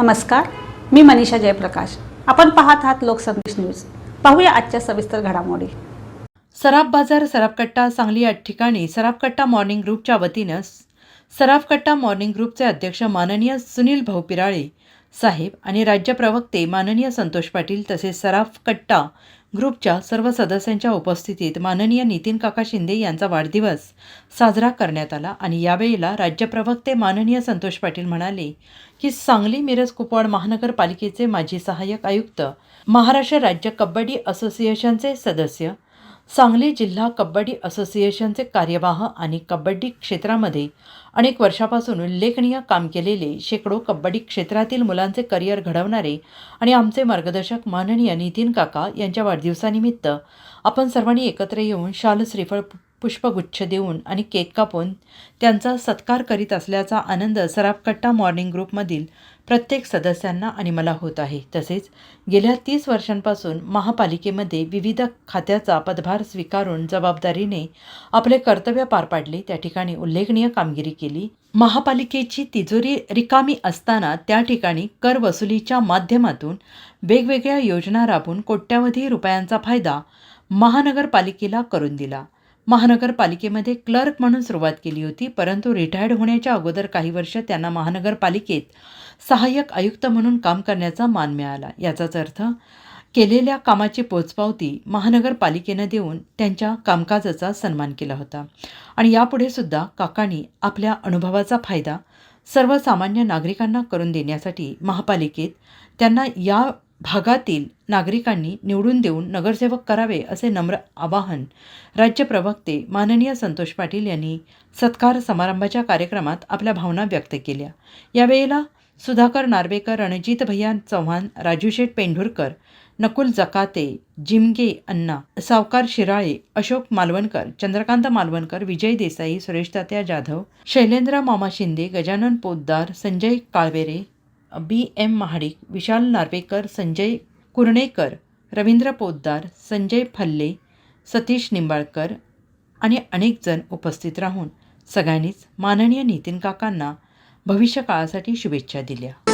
नमस्कार मी मनीषा जयप्रकाश. आपण पाहत आहात लोकसंदेश न्यूज. पाहूया आजच्या सविस्तर घडामोडी. सराफ बाजार सराफकट्टा सांगली या ठिकाणी सराफकट्टा मॉर्निंग ग्रुपच्या वतीनं सराफकट्टा मॉर्निंग ग्रुपचे अध्यक्ष माननीय सुनील भाऊ पिराळे साहेब आणि राज्य प्रवक्ते माननीय संतोष पाटील तसेच सराफकट्टा ग्रुपच्या सर्व सदस्यांच्या उपस्थितीत माननीय नितीन काका शिंदे यांचा वाढदिवस साजरा करण्यात आला आणि यावेळेला राज्य प्रवक्ते माननीय संतोष पाटील म्हणाले की सांगली मिरज कुपवाड महानगरपालिकेचे माजी सहाय्यक आयुक्त महाराष्ट्र राज्य कबड्डी असोसिएशनचे सदस्य सांगली जिल्हा कबड्डी असोसिएशनचे कार्यवाह आणि कबड्डी क्षेत्रामध्ये अनेक वर्षापासून उल्लेखनीय काम केलेले शेकडो कबड्डी क्षेत्रातील मुलांचे करिअर घडवणारे आणि आमचे मार्गदर्शक माननीय नितीन काका यांच्या वाढदिवसानिमित्त आपण सर्वांनी एकत्र येऊन शाल श्रीफळ पुष्पगुच्छ देऊन आणि केक कापून त्यांचा सत्कार करीत असल्याचा आनंद सराफकट्टा मॉर्निंग ग्रुपमधील प्रत्येक सदस्यांना आणि मला होत आहे. तसेच गेल्या तीस वर्षांपासून महापालिकेमध्ये विविध खात्याचा पदभार स्वीकारून जबाबदारीने आपले कर्तव्य पार पाडले त्या ठिकाणी उल्लेखनीय कामगिरी केली. महापालिकेची तिजोरी रिकामी असताना त्या ठिकाणी कर वसुलीच्या माध्यमातून वेगवेगळ्या योजना राबवून कोट्यावधी रुपयांचा फायदा महानगरपालिकेला करून दिला. महानगरपालिकेमध्ये क्लर्क म्हणून सुरुवात केली होती परंतु रिटायर्ड होण्याच्या अगोदर काही वर्ष त्यांना महानगरपालिकेत सहाय्यक आयुक्त म्हणून काम करण्याचा मान मिळाला. याचाच अर्थ केलेल्या कामाची पोचपावती महानगरपालिकेनं देऊन त्यांच्या कामकाजाचा सन्मान केला होता. आणि यापुढे सुद्धा काकांनी आपल्या अनुभवाचा फायदा सर्वसामान्य नागरिकांना करून देण्यासाठी महापालिकेत त्यांना या भागातील नागरिकांनी निवडून देऊन नगरसेवक करावे असे नम्र आवाहन राज्य प्रवक्ते माननीय संतोष पाटील यांनी सत्कार समारंभाच्या कार्यक्रमात आपल्या भावना व्यक्त केल्या. यावेळेला सुधाकर नार्वेकर रणजित भैया चव्हाण राजूशेठ पेंढुरकर नकुल जकाते जिमगे अण्णा सावकार शिराळे अशोक मालवणकर चंद्रकांत मालवणकर विजय देसाई सुरेश तात्या जाधव शैलेंद्र मामा शिंदे गजानन पोद्दार संजय काळवेरे बी एम महाडिक विशाल नार्वेकर संजय कुर्णेकर रवींद्र पोद्दार संजय फल्ले सतीश निंबाळकर आणि अनेकजण उपस्थित राहून सगळ्यांनीच माननीय नितीन काकांना भविष्यकाळासाठी शुभेच्छा दिल्या.